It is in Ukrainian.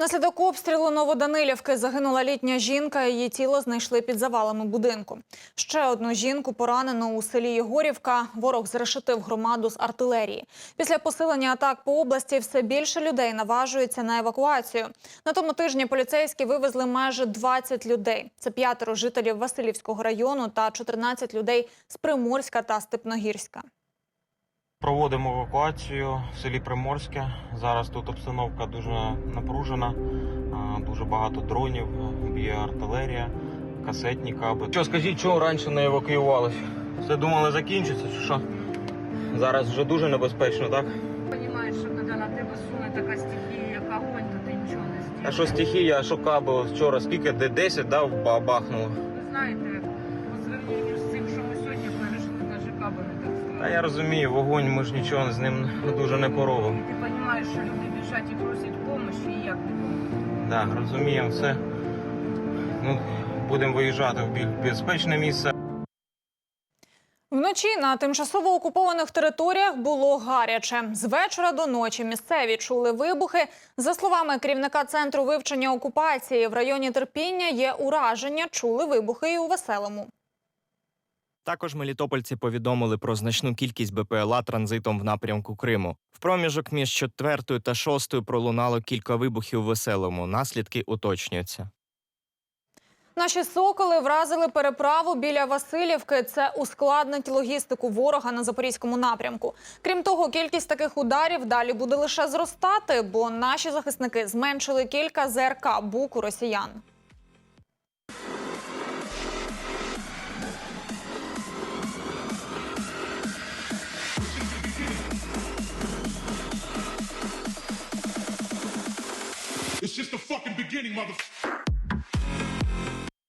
Наслідок обстрілу Новоданилівки загинула літня жінка. Її тіло знайшли під завалами будинку. Ще одну жінку поранено у селі Єгорівка. Ворог зрешетив громаду з артилерії. Після посилення атак по області все більше людей наважується на евакуацію. На тому тижні поліцейські вивезли майже 20 людей. Це п'ятеро жителів Васильівського району та 14 людей з Приморська та Степногірська. Проводимо евакуацію в селі Приморське. Зараз тут обстановка дуже напружена, дуже багато дронів, б'є артилерія, касетні каби. Що скажіть, чого раніше не евакуювалися? Все думали закінчиться чи що? Зараз вже дуже небезпечно, так? Понимаєш, що коли на тебе суне така стихія, як огонь, то ти нічого не зробиш. А що стихія, а що каби вчора скільки? Де 10 да, ба- бахнуло? Ви знаєте, по зверненню з цим, що ми сьогодні пережили, навіть каби не так Та я розумію, вогонь, ми ж нічого з ним дуже не поробимо. Ти розумієш, що люди біжать і просять допомоги, і як. Так, розуміємо все. Ну, будемо виїжджати в біль- безпечне місце. Вночі на тимчасово окупованих територіях було гаряче. З вечора до ночі місцеві чули вибухи. За словами керівника центру вивчення окупації, в районі терпіння є ураження. Чули вибухи і у веселому. Також мелітопольці повідомили про значну кількість БПЛА транзитом в напрямку Криму. В проміжок між четвертою та шостою пролунало кілька вибухів у веселому. Наслідки уточнюються. Наші соколи вразили переправу біля Васильівки. Це ускладнить логістику ворога на запорізькому напрямку. Крім того, кількість таких ударів далі буде лише зростати, бо наші захисники зменшили кілька ЗРК бук у росіян. It's just the fucking beginning, mother.